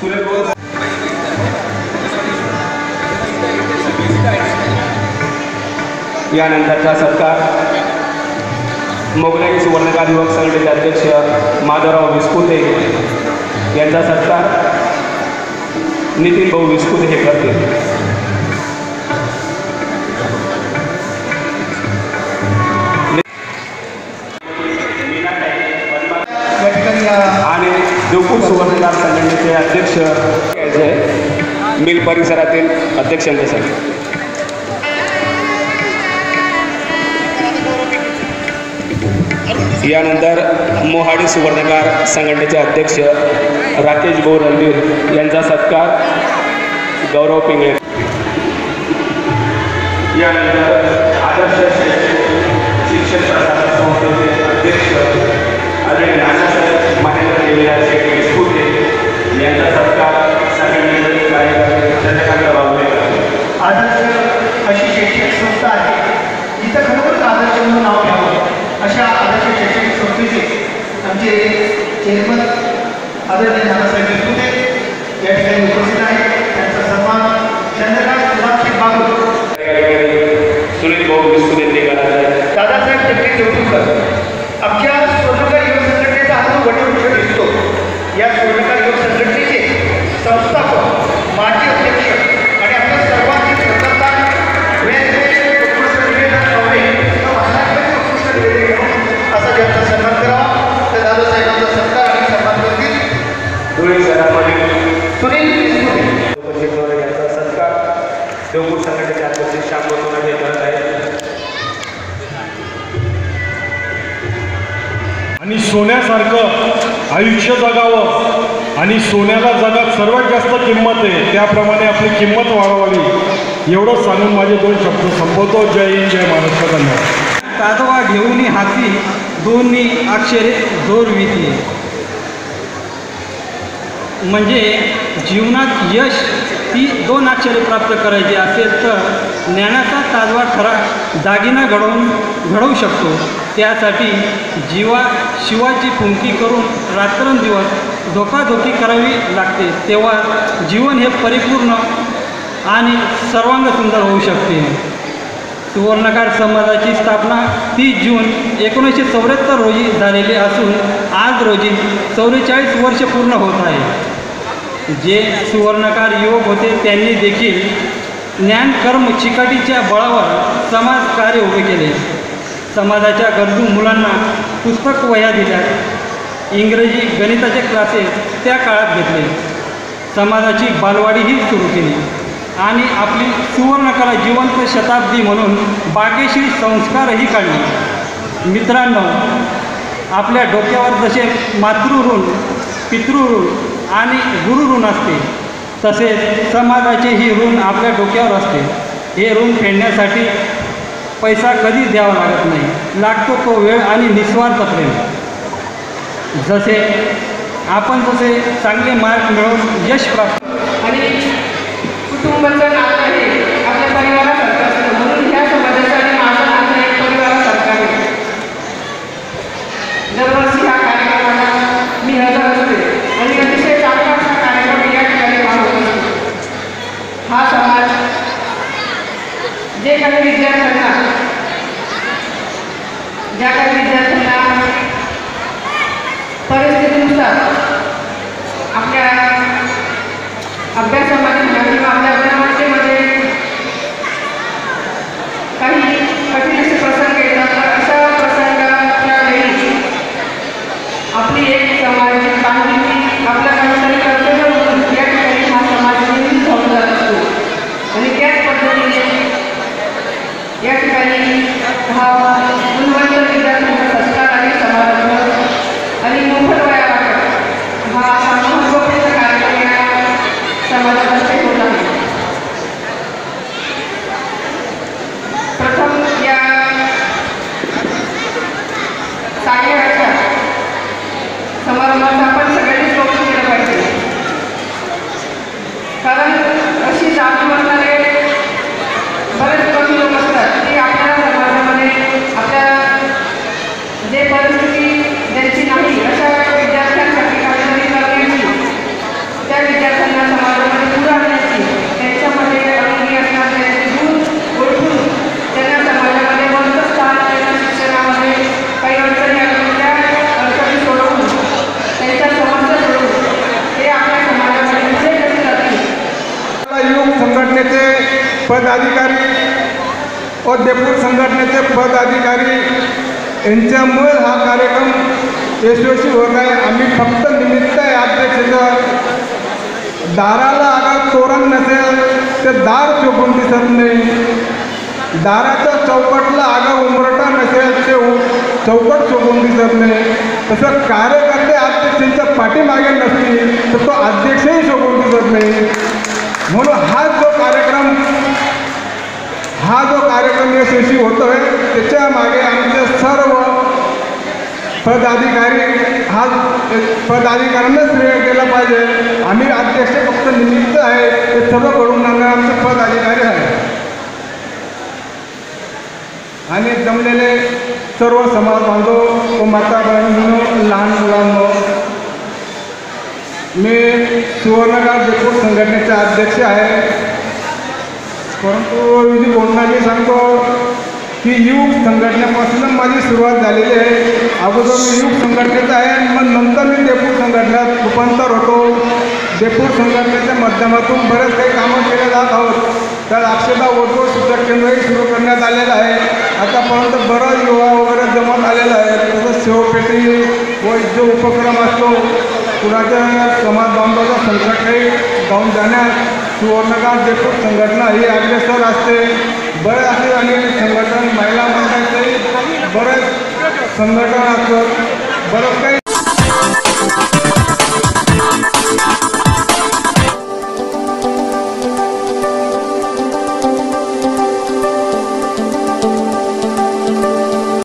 सुरेश यानंतरचा सत्कार. मोगलाई सुवर्णकार युवक संघटनेचे अध्यक्ष माधवराव विस्कुते यांचा सत्कार. नितीन भाऊ विस्कुते हे करतील. मिल परिसरातील अध्यक्षांच्यासाठी यानंतर मोहाडी सुवर्णकार संघटनेचे अध्यक्ष राकेश भाऊ रणधीर यांचा सत्कार गौरव पिंगळे. यानंतर आदर्श शिक्षण प्रसारक संस्थेचे अध्यक्ष आदरणीय नानासाहेब महेंद्र देवीराज शेट्टी यांचा सत्कार संघटनेचे कार्यकर्ते आदर्श अशी शैक्षणिक संस्था आहे. जिथं खरोखरच आदर्श म्हणून नाव घ्यावं अशा आदर्श शैक्षणिक संस्थेचे आमचे चेअरमन आदरणीय नानासाहेब विस्कुटे या ठिकाणी उपस्थित आहेत. त्यांचा सन्मान चंद्रकांत सुधाक्षी बाबू सुनील भाऊ आहे. दादासाहेब टेकडी देवडूरकर आमच्या सोन्यासारखं आयुष्य जगावं आणि सोन्याला जगात सर्वात जास्त किंमत आहे त्याप्रमाणे आपली किंमत वाढवावी. एवढं सांगून माझे दोन शब्द संपवतो. जय हिंद जय महाराष्ट्र. धन्यवाद. कादवा घेऊन हाती दोन्ही अक्षरे जोर विधी म्हणजे जीवनात यश ती दोन अक्षरे प्राप्त करायची असेल तर ज्ञानाचा ताजवा ठरा दागिना घडवून घडवू शकतो. त्यासाठी जीवा शिवाची फुंकी करून रात्रंदिवस धोकाधोकी करावी लागते तेव्हा जीवन हे परिपूर्ण आणि सर्वांग सुंदर होऊ शकते. सुवर्णकार समाजाची स्थापना तीस जून एकोणीसशे चौऱ्याहत्तर रोजी झालेली असून आज रोजी चौवेचाळीस वर्ष पूर्ण होत आहे. जे सुवर्णकार युवक होते त्यांनी देखील ज्ञान कर्म चिकाटीच्या बळावर समाज कार्य उभे केले. समाजाच्या गरजू मुलांना पुस्तक वह्या दिल्या. इंग्रजी गणिताचे क्लासेस त्या काळात घेतले. समाजाची बालवाडीही सुरू केली. आणि आपली सुवर्णकला जिवंत शताब्दी म्हणून बागेशीर संस्कारही काढले. मित्रांनो आपल्या डोक्यावर जसे मातृऋण पितृऋण आणि गुरुऋण असते तसेच समाजाचे ही ऋण आपल्या डोक्यावर असते. हे ऋण फेडण्यासाठी पैसा कधीच द्यावा लागत नाही. लागतो तो वेळ आणि निस्वार्थ प्रेम जसे आपण जसे चांगले मार्क मिळवून यश प्राप्त आणि कुटुंबाचं Thank you. पदाधिकारी व देपूर संघटनेचे पदाधिकारी यांच्यामुळे हा कार्यक्रम यशस्वी होत आहे. आम्ही फक्त निमित्त आहे अध्यक्षाचं दाराला अगर तोरण नसेल तर दार चोपून दिसत नाही. दाराच्या चौकटला आगा उमरटा नसेल ते उ- चौकट चोपून दिसत नाही. तसं कार्यकर्ते अध्यक्षांच्या पाठीमागे नसतील तर तो अध्यक्षही शोभून दिसत नाही. म्हणून हा जो कार्यक्रम हा जो कार्यक्रम यशस्वी होतो आहे त्याच्यामागे आमचे सर्व पदाधिकारी हा पदाधिकाऱ्यांना श्रेय केला पाहिजे. आम्ही अध्यक्ष फक्त निमित्त आहे ते सर्व घडून आणणारे आमचे पदाधिकारी आहे आणि जमलेले सर्व समाज बांधव व माता बहिणी लहान मुलांनो मी सुवर्णकार जगपूर संघटनेचे अध्यक्ष आहे परंतु विधी बोलणार मी सांगतो की युग संघटनेपासून माझी सुरुवात झालेली आहे. अगोदर मी युग संघटनेचा आहे मग नंतर मी देपूर संघटनेत रूपांतर होतो. देपूर संघटनेच्या माध्यमातून बरेच काही कामं केले जात आहोत. तर अक्षता वोटो सूचक केंद्रही सुरू करण्यात आलेलं आहे. आतापर्यंत बराच युवा वगैरे जमत आलेलं आहे. तसंच सेवपेटी व जो उपक्रम असतो कुणाच्या समाज बांधवाचा संकटही जाऊन जाण्यास सुवर्णगाव देपूर संघटना ही अग्रेसर असते. बरेच असे आणि संघटन महिला मंडळाचे बरेच संघटन असतं. बरंच काही